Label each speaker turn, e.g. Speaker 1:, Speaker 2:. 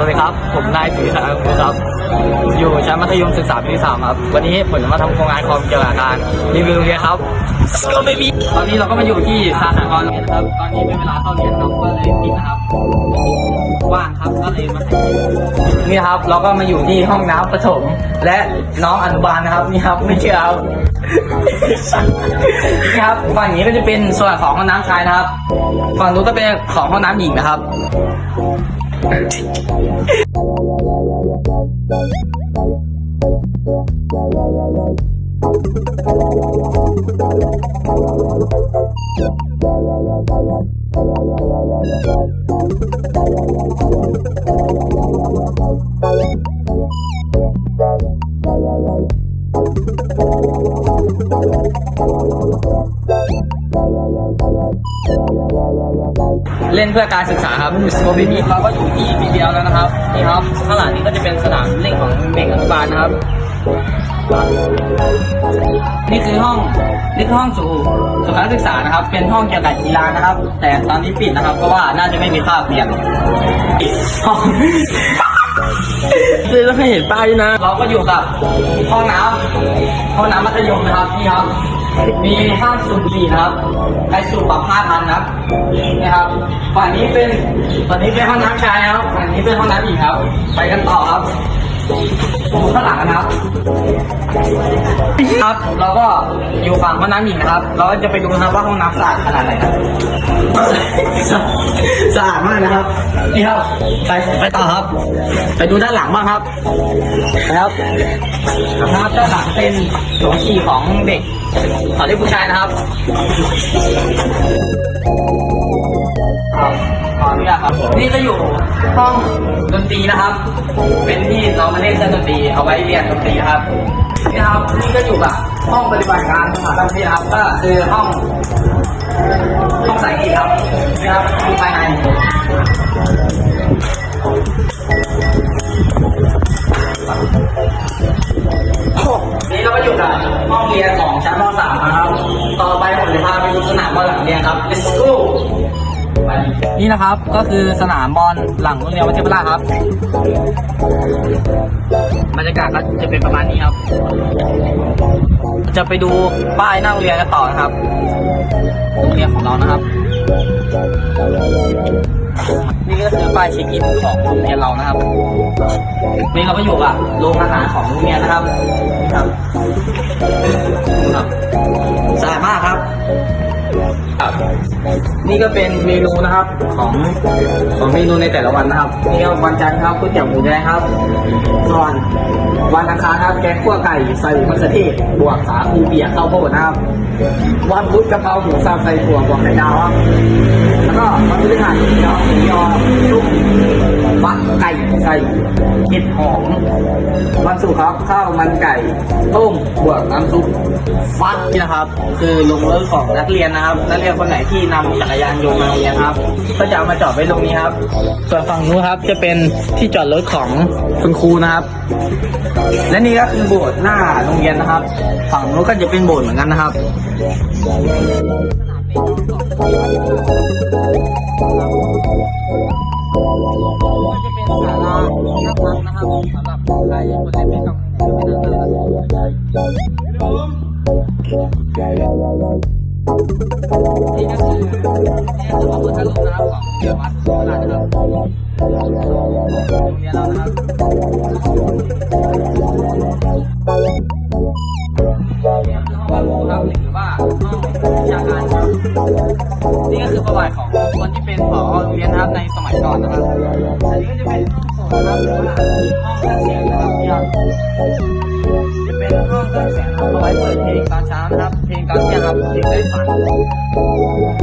Speaker 1: วัสดีครับ ผมนายศรีสารครับ อยู่ชั้นมัธยมศึกษาปีที่สามครับ วันนี้ผมจะมาทำโครงงานคอมเกี่ยวกับการรีวิวโรงเรียนครับก็ไม่มีตอนนี้เราก็มาอยู่ที่สหกรณ์โรงเรียนะครับ ตอนนี้เป็นเวลาเข้าเรียนครับก็เลยปิดนะครับ ว่างครับก็เลยมาถ่ายคลิปนี่ครับ เราก็มาอยู่ที่ห้องน้ำประถม และน้องอนุบาลนะครับนี่ครับไม่เชื่อครับนี่ครับฝั่งนี้ก็จะเป็นส่วนของห้องน้ำชายนะครับ ฝั่งนู้นก็เป็นของห้องน้ำหญิงนะครับ Thank you. เล่นเพื่อการศึกษาครับสโคบินี้เราก็อยู่ที่ปีเดียวแล้วนะครับนี่ครับข้างหลังนี้ก็จะเป็นสนามเล่นของเด็กอนุบาลนะครับ นี่คือห้องนี่คือห้องสู่สุขศึกษานะครับ เป็นห้องเกี่ยวกับกีฬานะครับ แต่ตอนนี้ปิดนะครับเพราะว่าน่าจะไม่มีค่าบเรียนห้อง
Speaker 2: เลยต้องให้เห็นป้ายนะ
Speaker 1: เราก็อยู่กับห้องน้ำห้องน้ำมัธยมนะครับนี่ครับ มีห้างสูบบุหรี่นะครับไอสูบปรับห้าพันครับนี่ครับฝั่งนี้เป็นฝั่งนี้เป็นห้องน้ำชายครับฝั่งนี้เป็นห้องน้ำหญิงครับ ไปกันต่อครับ ดูข้างหลังนะครับ ครับ เราก็อยู่ฝั่งห้องน้ำหญิงนะครับ เราก็จะไปดูนะครับว่าห้องน้ำสะอาดขนาดไหนครับสะอาดมากนะครับ นี่ครับ ไปไปต่อครับ ไปดูด้านหลังบ้างครับนะครับนะครับด้านหลังเป็นโถงฉี่ของเด็กของเด็กผู้ชายนะครับครับ ขออนุญาตครับ นี่ก็อยู่ห้องดนตรีนะครับ เป็นที่เรามาเล่นเครื่องดนตรีเอาไว้เรียนดนตรีครับนี่ครับนี่ก็อยู่กับห้องปฏิบัติการสถาบันที่ครับก็คือห้องห้องใส่เอกครับนี่ครับดูภายในนี่เราก็อยู่กับห้องเรียนของชั้นม .3 นะครับ ต่อไปผมจะพาไปดูสนามบอลหลังเรียนครับ Let's go นี่นะครับก็คือสนามบอลหลังโรงเรียนวัชิระครับบรรยากาศก็จะเป็นประมาณนี้ครับ จะไปดูป้ายหน้าโรงเรียนกันต่อนะครับโรงเรียนของเรานะครับ นี่ก็คือป้ายเช็คอินของโรงเรียนเรานะครับนี่เราก็อยู่กับโรงอาหารของโรงเรียนนะครับครับสะอาดมากครับ นี่ก็เป็นเมนูนะครับของของเมนูในแต่ละวันนะครับนี่วันจันทร์ครับก๋วยเตี๋ยวหมูแดงครับส่วนวันอังคารครับแกงคั่วไก่ใส่มะเขือเทศบวกสาคูเบียร์ข้าวโพดนะครับ วันพุธกะเพราหมูสับใส่ถั่วบวกไข่ดาวครับแล้วก็วันพฤหัสเดี๋ยวหมูยอชุบฟัก ไก่เห็ดหอมวันศุกครับข้าวมันไก่ ต้มบวกน้ำซุปฟักนี่นะครับ คือลงรถของนักเรียนนะครับ นักเรียนคนไหนที่นำจักรยานยนต์มาเรียนครับ ก็จะเอามาจอดไว้ตรงนี้ครับ ส่วนฝั่งนู้นครับจะเป็นที่จอดรถของคุณครูนะครับ และนี่ก็คือโบสถ์หน้าโรงเรียนนะครับ ฝั่งนู้นก็จะเป็นโบสถ์เหมือนกันนะครับ นี่คือห้องวัดครับหรือว่าห้องวิชาการครับนี่ก็คือประวัติของคนที่เป็นผอโรงเรียนนะครับในสมัยก่อนนะครับอันนี้ก็จะเป็น ห้องโถงนะครับเสียงนะครับเนี่ยจะเป็นห้องเครื่องเสียงครับเอาไว้เปิดเพลงตอนเช้านะครับ เพลงตอนเที่ยงครับเพลงได้ฟัง